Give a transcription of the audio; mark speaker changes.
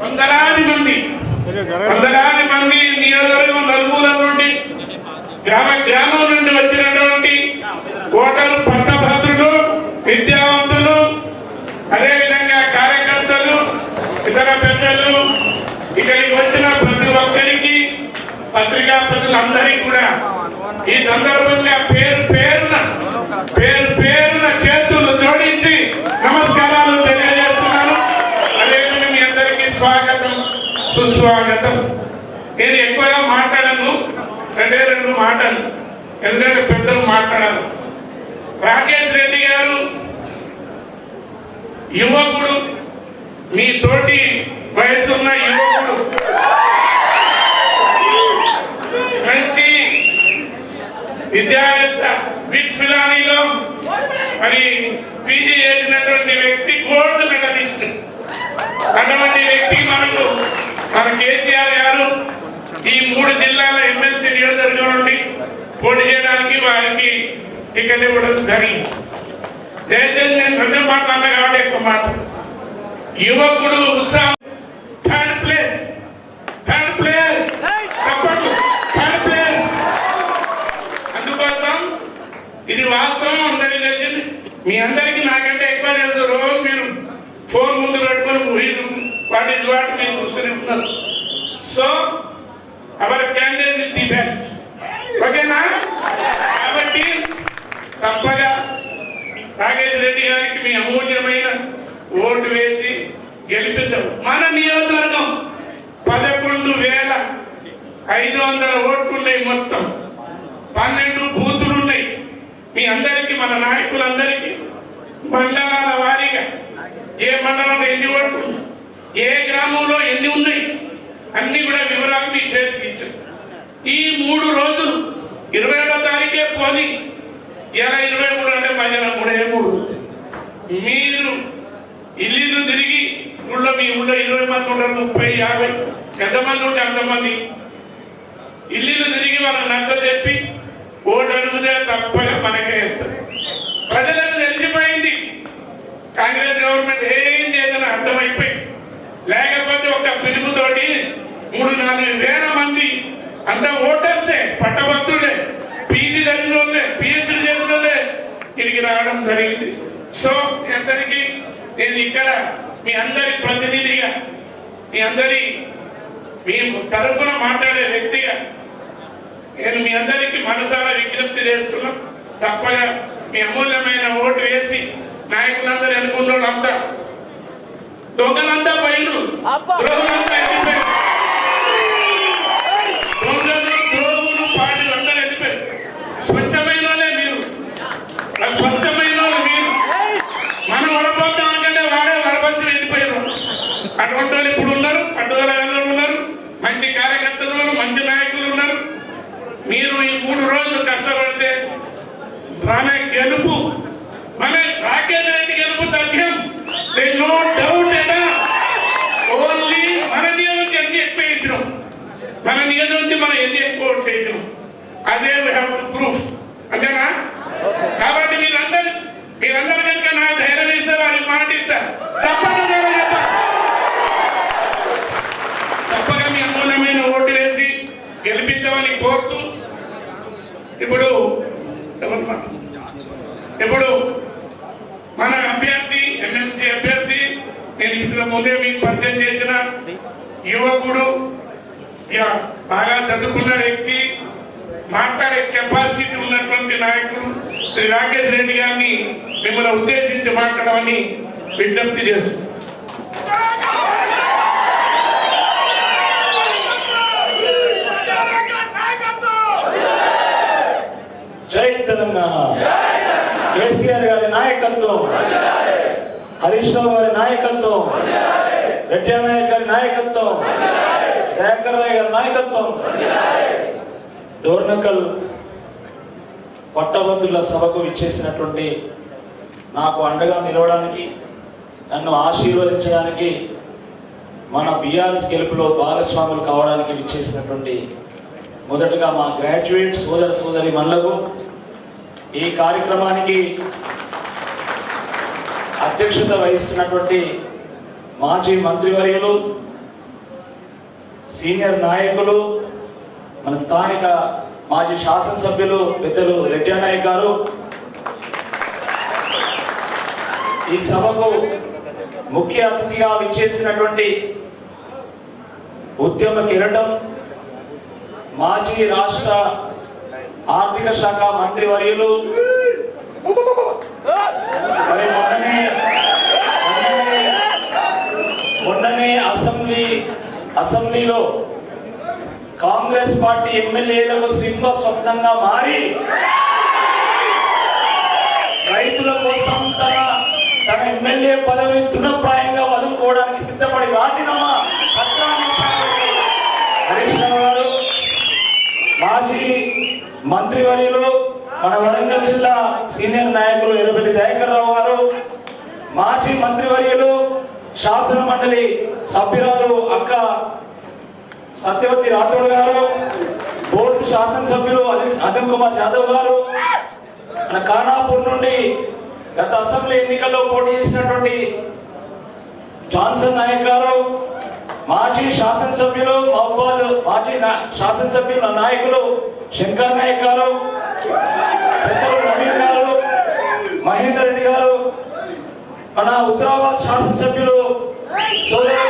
Speaker 1: వందలాది మంది. వందలాది మంది నియోజకవర్గం నలుమూల నుండి గ్రామ గ్రామం నుండి వచ్చినటువంటి ఓటరు పట్టభద్రులు విద్యావంతులు అదేవిధంగా కార్యకర్తలు ఇతర పెద్దలు ఇక్కడికి వచ్చిన ప్రతి ఒక్కరికి పత్రికా ప్రజలందరికీ కూడా ఈ సందర్భంగా పేరు పేరున పేరు పేరున చేతులు జోడించి నమస్కారాలు తెలియజేస్తున్నాను అదేవిధంగా మీ అందరికీ స్వాగతం సుస్వాగతం నేను ఎక్కువగా మాట్లాడను రెండే రెండు మాటలు. ఎందుకంటే పెద్దలు మాట్లాడాలి. రాకేష్ రెడ్డి గారు యువకుడు మీ తోటి వయసున్న యువకుడు. మంచి విద్యావేత్త విచ్ ఫిలానీలో మరి పీజీ చేసినటువంటి వ్యక్తి గోల్డ్ మెడలిస్ట్. అటువంటి వ్యక్తి మనకు మన కేసీఆర్ గారు ఈ మూడు జిల్లాల ఎమ్మెల్సీ నియోజకవర్గం నుండి పోటీ చేయడానికి వారికి టికెట్ ఇవ్వడం జరిగింది. దయచేసి నేను రెండు మాట్లాడినా కాబట్టి ఎక్కువ మాట యువకుడు ఉత్సాహం. థర్డ్ ప్లేస్ థర్డ్ ప్లేస్ తప్పదు. థర్డ్ ప్లేస్ అందుకోసం ఇది వాస్తవం అందరికీ తెలిసింది. మీ అందరికీ నాకంటే ఎక్కువ తెలుసు. రోజు మీరు ఫోన్ ముందు పెట్టుకొని వాటి వాటి మీరు చూస్తూనే ఉన్నారు. So our candidate is the best ఓకేనా కాబట్టి తప్పగా నాగేష్ రెడ్డి గారికి మీ అమూల్యమైన ఓటు వేసి గెలిపిద్దాం. మన నియోజకవర్గం పదకొండు వేల ఐదు వందల ఓట్లున్నాయి మొత్తం. పన్నెండు బూతులు ఉన్నాయి మీ అందరికీ మన నాయకులందరికీ మండలాల వారీగా ఏ మండలంలో ఎన్ని ఓట్లు ఏ గ్రామంలో ఎన్ని ఉన్నాయి? అన్ని కూడా వివరాలు మీ చేతికి ఈ మూడు రోజులు ఇరవై ఏడో తారీఖే పోని. ఇరవై ఇరవై మూడు అంటే మధ్యాహ్నం మూడే మూడు? మీరు ఇల్లు తిరిగి ఊళ్ళో మీ ఊళ్ళో ఇరవై మంది ఉంటారు ముప్పై యాభై ఎంతమంది ఉంటే అంతమంది ఇల్లు తిరిగి వాళ్ళకి నచ్చ చెప్పి ఓటు అడిగితే తప్పగా మనకే ఇస్తారు. ప్రజలకు తెలిసిపోయింది. కాంగ్రెస్ గవర్నమెంట్ ఏం చేయదని అర్థమైపోయింది. లేకపోతే మూడు నాలుగు వేల మంది అంత ఓటర్సే పట్టభద్రులే పీజీ చదివిన వాళ్ళే పిహెచ్డి చదివిన వాళ్ళే ఇక్కడికి రావడం జరిగింది. సో అందరికీ నేను ఇక్కడ మీ అందరి ప్రతినిధిగా మీ అందరి మీ తరఫున మాట్లాడే వ్యక్తిగా నేను మీ అందరికీ మనసారా విజ్ఞప్తి చేస్తున్నా. తప్పగా మీ అమూల్యమైన ఓటు వేసి నాయకులందరూ ఎన్నుకున్న వాళ్ళంతా దొంగలంతా బయలు ద్రోహులంతా వెళ్ళిపోయారు దొంగలు ద్రోహులు పాటలు అందరూ వెళ్ళిపోయారు స్వచ్ఛమైన వాళ్ళే మీరు ఆ స్వచ్ఛమైన వాళ్ళు మీరు మనం వడపోతాం అంటే వాడే వడపసి వెళ్ళిపోయారు అటువంటి వాళ్ళు ఇప్పుడు ఉన్నారు పట్టుదల వాళ్ళు ఉన్నారు మంచి కార్యకర్తలు ఉన్నారు మంచి నాయకులు ఉన్నారు మీరు ఈ మూడు రోజులు కష్టపడితే మన గెలుపు. మన రాకేష్ రెడ్డి గెలుపు తథ్యం. నో డౌట్ ఎడా ఓన్లీ మన నియోజకవర్గం ఎక్కువ వేసినాం మన నియోజకవర్గం మనం ఎన్ని ఎక్కువ చేసినాం? అదే వీ హ్యావ్ టు ప్రూఫ్ అంతేనా? కాబట్టి మీరందరూ మీరందరూ కనుక నా ధైర్యం ఇస్తే వారికి మాట ఇస్తారు తప్పకుండా ధైర్యం మీ అమూల్యమైన ఓటు వేసి గెలిపించమని కోరుతూ ఇప్పుడు ఇప్పుడు మన అభ్యర్థి ఎమ్మెల్సీ అభ్యర్థి నేను ఇంట్లో ముందే మీకు పరిచయం చేసిన యువకుడు బాగా చదువుకున్న వ్యక్తి మాట్లాడే కెపాసిటీ ఉన్నటువంటి నాయకుడు శ్రీ రాకేష్ రెడ్డి గారిని మిమ్మల్ని ఉద్దేశించి మాట్లాడమని విజ్ఞప్తి చేస్తున్నాను.
Speaker 2: తెలంగాణ. కేసీఆర్ గారి నాయకత్వం. హరీష్ రావు గారి నాయకత్వం. రెడ్డి నాయక్ గారి నాయకత్వం. దయాకర్ రాయ్ గారి నాయకత్వం. డోర్నకల్ పట్టబంధుల సభకు ఇచ్చేసినటువంటి నాకు అండగా నిలవడానికి నన్ను ఆశీర్వదించడానికి మన బీఆర్ఎస్ గెలుపులో భాగస్వాములు కావడానికి విచ్చేసినటువంటి మొదటగా మా గ్రాడ్యుయేట్ సోదర సోదరి మనులకు ఈ కార్యక్రమానికి అధ్యక్షత వహిస్తున్నటువంటి మాజీ మంత్రివర్యులు సీనియర్ నాయకులు మన స్థానిక మాజీ శాసనసభ్యులు పెద్దలు రెడ్డి అన్నయ్య గారు. ఈ సభకు ముఖ్య అతిథిగా విచ్చేసినటువంటి ఉద్యమ కిరణం మాజీ రాష్ట్ర ఆర్థిక శాఖ మంత్రివర్యులు. మరి మొన్ననే మొన్ననే అసెంబ్లీ అసెంబ్లీలో కాంగ్రెస్ పార్టీ ఎమ్మెల్యేలకు సింహ స్వప్నంగా మారి రైతుల కోసం తన తన ఎమ్మెల్యే పదవి తృణప్రాయంగా వదులుకోవడానికి సిద్ధపడి రాజీనామా మన వరంగల్ జిల్లా సీనియర్ నాయకులు ఎర్రబెల్లి దయాకర్రావు గారు మాజీ మంత్రివర్యులు శాసన మండలి సభ్యురాలు అక్క సత్యవతి రాథోడ్ గారు బోర్డు శాసనసభ్యులు అనిల్ కుమార్ యాదవ్ గారు. మన ఖానాపూర్ నుండి గత అసెంబ్లీ ఎన్నికల్లో పోటీ చేసినటువంటి జాన్సన్ నాయక్ గారు మాజీ శాసనసభ్యులు మహబాద్ మాజీ శాసనసభ్యుల నాయకులు శంకర్ నాయక్ గారు పెద్దలు నవీన్ గారు మహేందర్ రెడ్డి గారు మన హుజరాబాద్ శాసనసభ్యులు సోదరులు